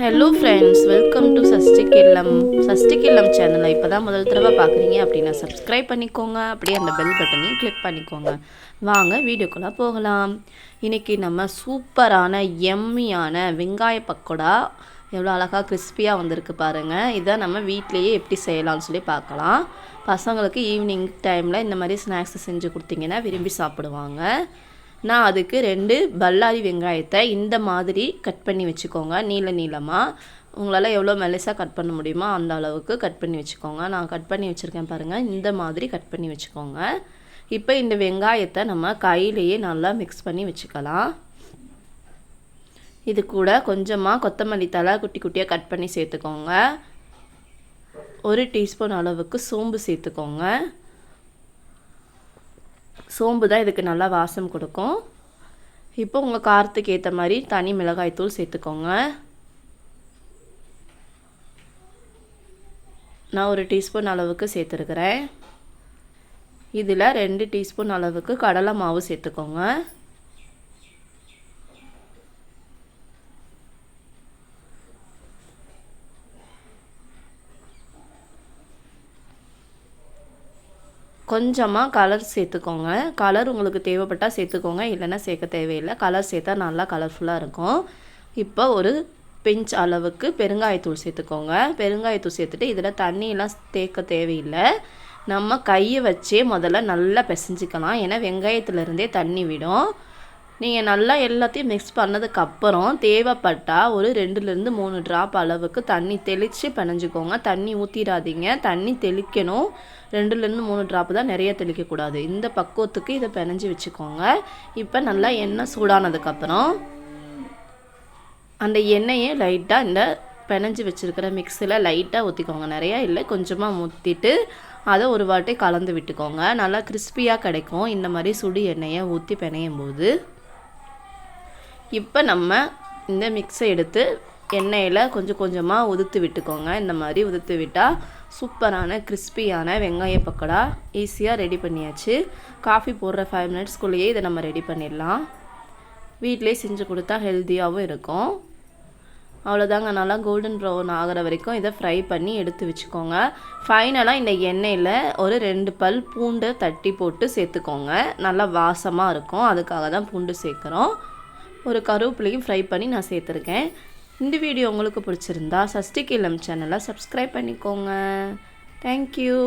Hello friends welcome to Sashtik Illam Sashtik Illam சேனலை இப்போ தான் முதல் தடவை பார்க்குறீங்க அப்படின்னா சப்ஸ்கிரைப் பண்ணிக்கோங்க. அப்படியே அந்த பெல் பட்டனையும் கிளிக் பண்ணிக்கோங்க. வாங்க வீடியோக்குள்ளே போகலாம். இன்றைக்கி நம்ம சூப்பரான எம்மியான வெங்காய பக்கோடா எவ்வளோ அழகாக கிறிஸ்பியாக வந்திருக்கு பாருங்கள் இதை நம்ம வீட்டிலேயே எப்படி செய்யலாம்னு சொல்லி பார்க்கலாம். பசங்களுக்கு ஈவினிங் டைமில் இந்த மாதிரி ஸ்நாக்ஸ் செஞ்சு கொடுத்தீங்கன்னா விரும்பி சாப்பிடுவாங்க. நான் அதுக்கு ரெண்டு பல்லாரி வெங்காயத்தை இந்த மாதிரி கட் பண்ணி வச்சுக்கோங்க. நீள நீளமாக உங்களால் எவ்வளோ மெலிசாக கட் பண்ண முடியுமோ அந்த அளவுக்கு கட் பண்ணி வச்சுக்கோங்க. நான் கட் பண்ணி வச்சுருக்கேன் பாருங்கள் இந்த மாதிரி கட் பண்ணி வச்சுக்கோங்க. இப்போ இந்த வெங்காயத்தை நம்ம கையிலேயே நல்லா மிக்ஸ் பண்ணி வச்சுக்கலாம். இது கூட கொஞ்சமாக கொத்தமல்லி தலை குட்டி குட்டியாக கட் பண்ணி சேர்த்துக்கோங்க. ஒரு டீஸ்பூன் அளவுக்கு சோம்பு சேர்த்துக்கோங்க. சோம்பு தான் இதுக்கு நல்லா வாசம் கொடுக்கும். இப்போ உங்கள் காரத்துக்கு ஏற்ற மாதிரி தனி மிளகாய்த்தூள் சேர்த்துக்கோங்க. நான் ஒரு டீஸ்பூன் அளவுக்கு சேர்த்துருக்குறேன். இதில் ரெண்டு டீஸ்பூன் அளவுக்கு கடலை மாவு சேர்த்துக்கோங்க. கொஞ்சமாக கலர் சேர்த்துக்கோங்க. கலர் உங்களுக்கு தேவைப்பட்டால் சேர்த்துக்கோங்க. இல்லைன்னா சேர்க்க தேவையில்லை. கலர் சேர்த்தா நல்லா கலர்ஃபுல்லாக இருக்கும். இப்போ ஒரு பிஞ்ச் அளவுக்கு பெருங்காயத்தூள் சேர்த்துக்கோங்க. பெருங்காயத்தூள் சேர்த்துட்டு இதில் தண்ணியெலாம் தேக்க தேவையில்லை. நம்ம கையை வச்சே முதல்ல நல்லா பிசைஞ்சிக்கலாம். ஏன்னா வெங்காயத்துலேருந்தே தண்ணி விடும். நீங்கள் நல்லா எல்லாத்தையும் மிக்ஸ் பண்ணதுக்கப்புறம் தேவைப்பட்டால் ஒரு ரெண்டுலேருந்து மூணு ட்ராப் அளவுக்கு தண்ணி தெளித்து பிணைஞ்சிக்கோங்க. தண்ணி ஊற்றிடாதீங்க தண்ணி தெளிக்கணும். ரெண்டுலேருந்து மூணு ட்ராப் தான் நிறைய தெளிக்கக்கூடாது இந்த பக்குவத்துக்கு இதை பிணைஞ்சி வச்சுக்கோங்க. இப்போ நல்லா எண்ணெய் சூடானதுக்கப்புறம் அந்த எண்ணெயை லைட்டாக இந்த பிணைஞ்சி வச்சுருக்கிற மிக்சியில் லைட்டாக ஊற்றிக்கோங்க நிறையா இல்லை கொஞ்சமாக ஊற்றிட்டு அதை ஒரு வாட்டி கலந்து விட்டுக்கோங்க. நல்லா கிறிஸ்பியாக கிடைக்கும். இந்த மாதிரி சுடு எண்ணெயை ஊற்றி பிணையும் போது இப்போ நம்ம இந்த மிக்ஸை எடுத்து எண்ணெயில் கொஞ்சம் கொஞ்சமாக உதுத்து விட்டுக்கோங்க. இந்த மாதிரி உதுத்து விட்டால் சூப்பரான கிறிஸ்பியான வெங்காய பக்கோடா ஈஸியாக ரெடி பண்ணியாச்சு. காஃபி போடுற ஃபைவ் மினிட்ஸ்க்குள்ளேயே இதை நம்ம ரெடி பண்ணிடலாம். வீட்டிலே செஞ்சு கொடுத்தா ஹெல்த்தியாகவும் இருக்கும். அவ்வளோதாங்க நல்லா கோல்டன் ப்ரௌன் ஆகிற வரைக்கும் இதை ஃப்ரை பண்ணி எடுத்து வச்சுக்கோங்க. ஃபைனலாக இந்த எண்ணெயில் ஒரு ரெண்டு பல் பூண்டை தட்டி போட்டு சேர்த்துக்கோங்க. நல்லா வாசமாக இருக்கும். அதுக்காக தான் பூண்டு சேர்க்குறோம். ஒரு கருவேப்பிலையும் ஃப்ரை பண்ணி நான் சேர்த்துருக்கேன். இந்த வீடியோ உங்களுக்கு பிடிச்சிருந்தா சஷ்டி கிளம் சேனலை சப்ஸ்கிரைப் பண்ணிக்கோங்க. தேங்க்யூ